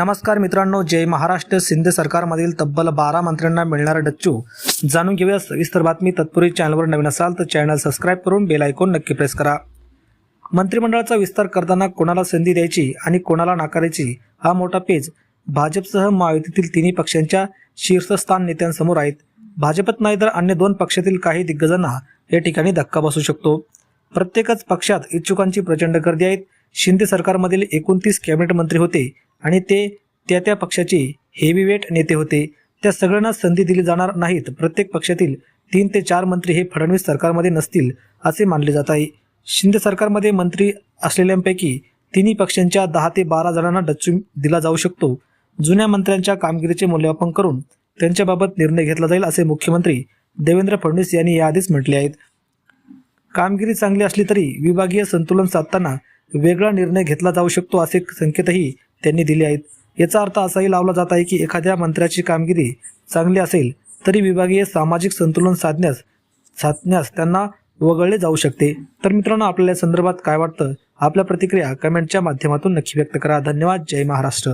नमस्कार मित्रांनो जय महाराष्ट्र. शिंदे सरकारमधील तब्बल बारा मंत्र्यांना मिळणारा डच्चू. जाणून घेऊया सविस्तर बातमी. तत्पूर्वी चॅनलवर नवीन असाल तर चॅनल सबस्क्राईब करून बेल आयकॉन नक्की प्रेस करा. मंत्रिमंडळाचा विस्तार करताना कोणाला संधी द्यायची आणि कोणाला नाकारायची हा मोठा पेज भाजपसह महायुतीतील तिन्ही पक्षांच्या शीर्षस्थान नेत्यांसमोर आहेत. भाजपत नाही तर अन्य दोन पक्षातील काही दिग्गजांना या ठिकाणी धक्का बसू शकतो. प्रत्येकच पक्षात इच्छुकांची प्रचंड गर्दी आहेत. शिंदे सरकारमधील एकोणतीस कॅबिनेट मंत्री होते. आणि ते त्या त्या पक्षाचे हेवीवेट नेते होते. त्या सगळ्यांना संधी दिली जाणार नाहीत. प्रत्येक पक्षातील तीन ते चार मंत्री हे फडणवीस सरकारमध्ये नसतील असे मानले जात आहे. शिंदे सरकारमध्ये मंत्री असलेल्यांपैकी तिन्ही पक्षांच्या दहा ते बारा जणांना डच्चू दिला जाऊ शकतो. जुन्या मंत्र्यांच्या कामगिरीचे मूल्यमापन करून त्यांच्याबाबत निर्णय घेतला जाईल असे मुख्यमंत्री देवेंद्र फडणवीस यांनी याआधीच म्हटले आहेत. कामगिरी चांगली असली तरी विभागीय संतुलन साधताना वेगळा निर्णय घेतला जाऊ शकतो असे संकेतही त्यांनी दिले आहेत. याचा अर्थ असाही लावला जात आहे की एखाद्या मंत्र्याची कामगिरी चांगली असेल तरी विभागीय सामाजिक संतुलन साधण्यास साधण्यास त्यांना वगळले जाऊ शकते. तर मित्रांनो आपल्याला संदर्भात काय वाटतं? आपल्या प्रतिक्रिया कमेंटच्या माध्यमातून नक्की व्यक्त करा. धन्यवाद. जय महाराष्ट्र.